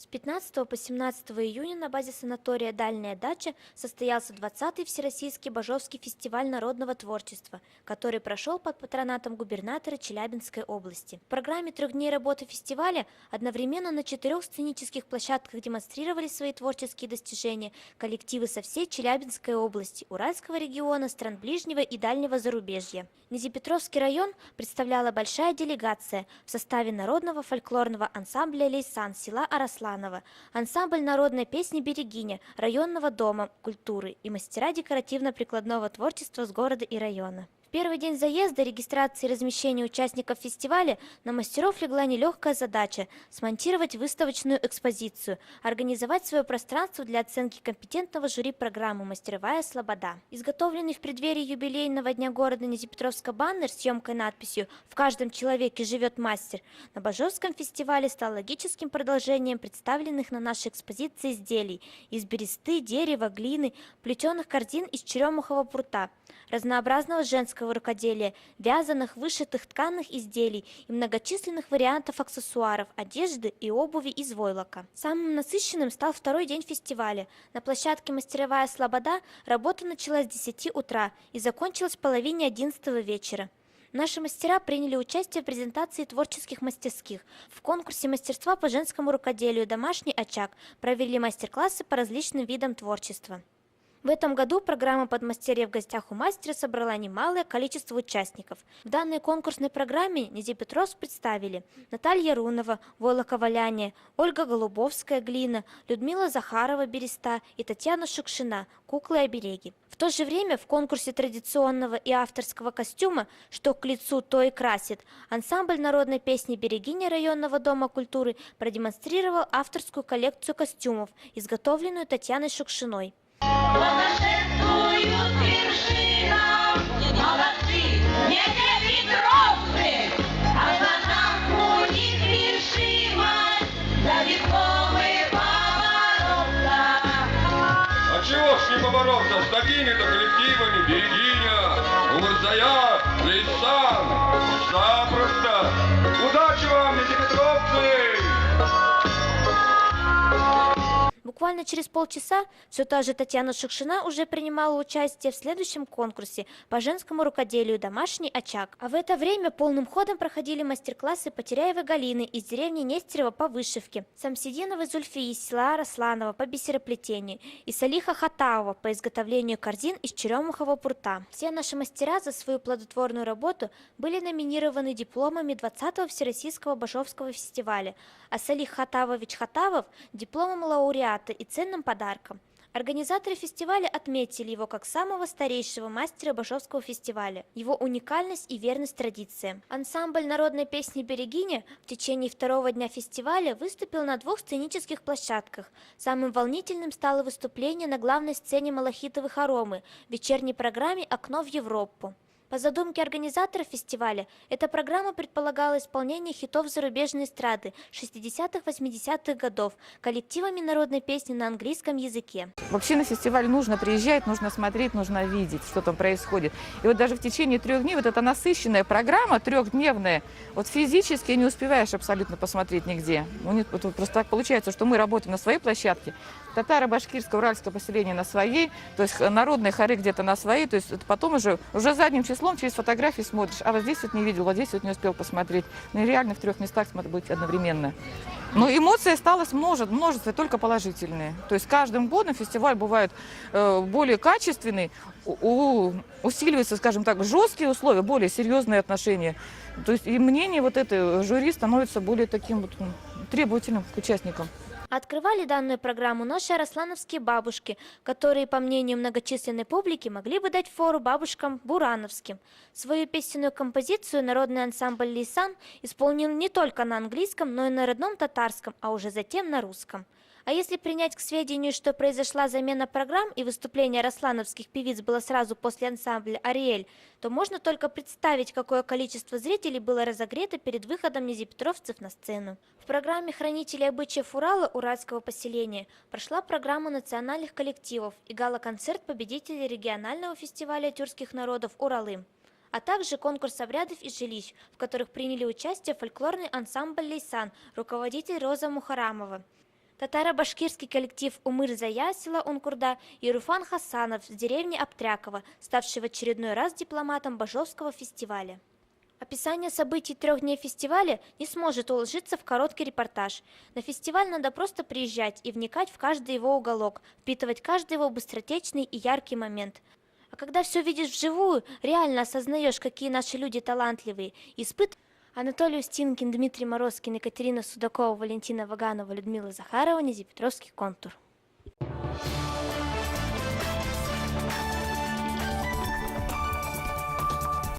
С 15 по 17 июня на базе санатория «Дальняя дача» состоялся 20-й Всероссийский Бажовский фестиваль народного творчества, который прошел под патронатом губернатора Челябинской области. В программе трех дней работы фестиваля одновременно на четырех сценических площадках демонстрировали свои творческие достижения коллективы со всей Челябинской области, Уральского региона, стран ближнего и дальнего зарубежья. Низипетровский район представляла большая делегация в составе народного фольклорного ансамбля «Лейсан» села Арасланово, ансамбль народной песни «Берегиня» районного дома культуры и мастера декоративно-прикладного творчества с города и района. Первый день заезда, регистрации и размещения участников фестиваля на мастеров легла нелегкая задача – смонтировать выставочную экспозицию, организовать свое пространство для оценки компетентного жюри программы «Мастеровая слобода». Изготовленный в преддверии юбилейного дня города Низипетровска баннер с емкой надписью «В каждом человеке живет мастер» на Бажовском фестивале стал логическим продолжением представленных на нашей экспозиции изделий из бересты, дерева, глины, плетеных корзин из черемухового прута, разнообразного женского рукоделия, вязаных, вышитых тканых изделий и многочисленных вариантов аксессуаров, одежды и обуви из войлока. Самым насыщенным стал второй день фестиваля. На площадке «Мастеровая Слобода» работа началась с 10 утра и закончилась в половине 11 вечера. Наши мастера приняли участие в презентации творческих мастерских. В конкурсе мастерства по женскому рукоделию «Домашний очаг» провели мастер-классы по различным видам творчества. В этом году программа «Подмастерье в гостях у мастера» собрала немалое количество участников. В данной конкурсной программе Низипетровск представили Наталья Рунова, Волока Валяния, Ольга Голубовская, Глина, Людмила Захарова, Береста и Татьяна Шукшина, Куклы-обереги. В то же время в конкурсе традиционного и авторского костюма «Что к лицу, то и красит» ансамбль народной песни «Берегиня» районного дома культуры продемонстрировал авторскую коллекцию костюмов, изготовленную Татьяной Шукшиной. А поворотка. А с такими-то коллективами? Берегиня, Умырзая, Лейсан. Запросто. Удачи вам, Низипетровцы! Буквально через полчаса все та же Татьяна Шукшина уже принимала участие в следующем конкурсе по женскому рукоделию «Домашний очаг». А в это время полным ходом проходили мастер-классы Потеряевой Галины из деревни Нестерева по вышивке, Самсидиновой Зульфии из села Росланова по бисероплетению и Салиха Хатаова по изготовлению корзин из черемухового прута. Все наши мастера за свою плодотворную работу были номинированы дипломами 20-го Всероссийского Бажовского фестиваля, а Салих Хатавович Хатавов – дипломом лауреата и ценным подарком. Организаторы фестиваля отметили его как самого старейшего мастера Бажовского фестиваля, его уникальность и верность традициям. Ансамбль народной песни «Берегиня» в течение второго дня фестиваля выступил на двух сценических площадках. Самым волнительным стало выступление на главной сцене Малахитовой хоромы в вечерней программе «Окно в Европу». По задумке организаторов фестиваля, эта программа предполагала исполнение хитов зарубежной эстрады 60-80-х годов коллективами народной песни на английском языке. Вообще на фестиваль нужно приезжать, нужно смотреть, нужно видеть, что там происходит. И вот даже в течение трех дней вот эта насыщенная программа, трехдневная, вот физически не успеваешь абсолютно посмотреть нигде. Ну, нет, вот просто так получается, что мы работаем на своей площадке, татаро-башкирское, уральское поселение на своей, то есть народные хоры где-то на своей, то есть потом уже, уже задним числом через фотографии смотришь, а вот здесь вот не видел, вот здесь вот не успел посмотреть. Ну реально в трех местах смотреть одновременно. Но эмоций осталось множество, множество, только положительные. То есть каждым годом фестиваль бывает э, более качественный, у, усиливаются, скажем так, жесткие условия, более серьезные отношения. То есть и мнение вот этой жюри становится более таким вот требовательным к участникам. Открывали данную программу наши араслановские бабушки, которые, по мнению многочисленной публики, могли бы дать фору бабушкам бурановским. Свою песенную композицию народный ансамбль «Лисан» исполнил не только на английском, но и на родном татарском, а уже затем на русском. А если принять к сведению, что произошла замена программ и выступление рослановских певиц было сразу после ансамбля «Ариэль», то можно только представить, какое количество зрителей было разогрето перед выходом низипетровцев на сцену. В программе «Хранители обычаев Урала» Уральского поселения прошла программа национальных коллективов и гала-концерт победителей регионального фестиваля тюркских народов «Уралым» а также конкурс обрядов и жилищ, в которых приняли участие фольклорный ансамбль «Лейсан», руководитель Роза Мухарамова. Татаро-башкирский коллектив Умыр Зая села Ункурда и Руфан Хасанов с деревни Аптряково, ставший в очередной раз дипломатом Бажовского фестиваля. Описание событий трех дней фестиваля не сможет уложиться в короткий репортаж. На фестиваль надо просто приезжать и вникать в каждый его уголок, впитывать каждый его быстротечный и яркий момент. А когда все видишь вживую, реально осознаешь, какие наши люди талантливые, испыт... Анатолий Устинкин, Дмитрий Морозкин, Екатерина Судакова, Валентина Ваганова, Людмила Захарова, Низепетровский контур.